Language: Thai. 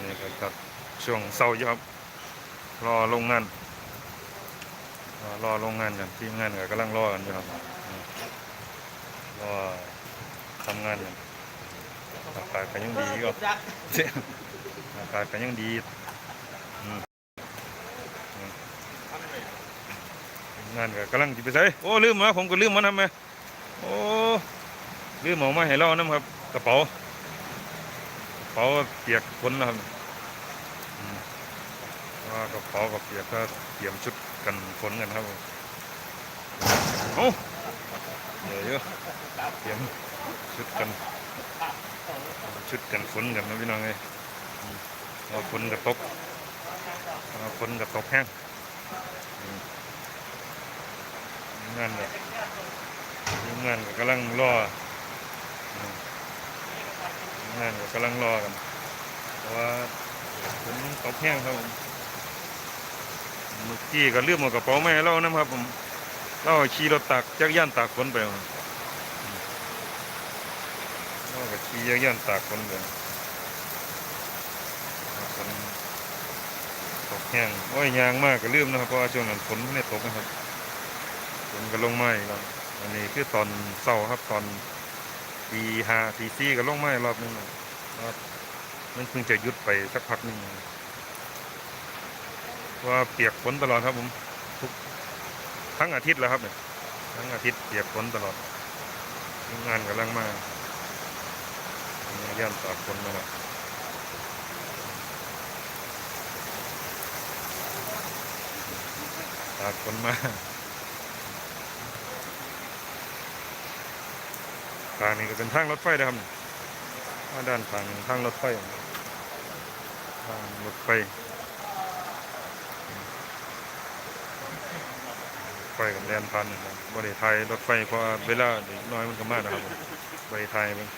นนี้ก็ครับช่วงเสาร์อยู่ครับรอลงงาน รอรอลงงานกันทีมงานก็กำลังรอกันอยู่ครับรอทำงานกันอากาศก็ยังดีก็อากาศก็ยังดีงานก็กำลังจิไปใส่โอ้ลืมมาผมก็ลืมมาทำไมโอ้ลืมเอมาให้เรานำครับ กระเป๋า เป๋าเปียกฝนนะครับว่ากระเป๋ากับเปียกก็เตรียมชุดกันฝนกันครับโอ้เดี๋ยวเยอะเตรียมชุดกัน ชุดกันฝนกันนะพี่น้องเอ้ยเอาฝนกระตกเอาฝนกระตกแห้งอืมงานแบบงานก็กำลังรอ อืมงานก็กำลังรอกันเพราะว่าฝนตกแห้งครับผมเมื่อกี้ก็เลืมเอากระเป๋ามาให้เรานะครับผมเราขี่รถตากจักรยานตากฝนไปครับเราก็ขี่จักรยานตากฝนไปฝนตกแห้งโอ้ยยางมากก็ลืมนะครับเพราะช่วงนั้นฝนไม่ได้ตกนะครับฝนก็ลงมาอีกแล้วอันนี้คือตอนเช้าครับตอน ตีห้าตีสี่ก็ลงมาอีกรอบนึงครับมันเพิ่งจะหยุดไปสักพักหนึงว่าเปียกฝนตลอดครับผมทุกทั้งอาทิตย์แล้วครับเนี่ยทั้งอาทิตย์เปียกฝนตลอดงานกำลังมาย่านตากฝนมาแล้วตากฝนมา ทางนี้ก็เป็นทางรถไฟนะครับมาด้านทางทางรถไฟทางรถไฟไฟกับแดนพันนะครับบริไทยรถไฟเพราะเวลาเด็กน้อยมันก็มากนะครับบริไทยมัน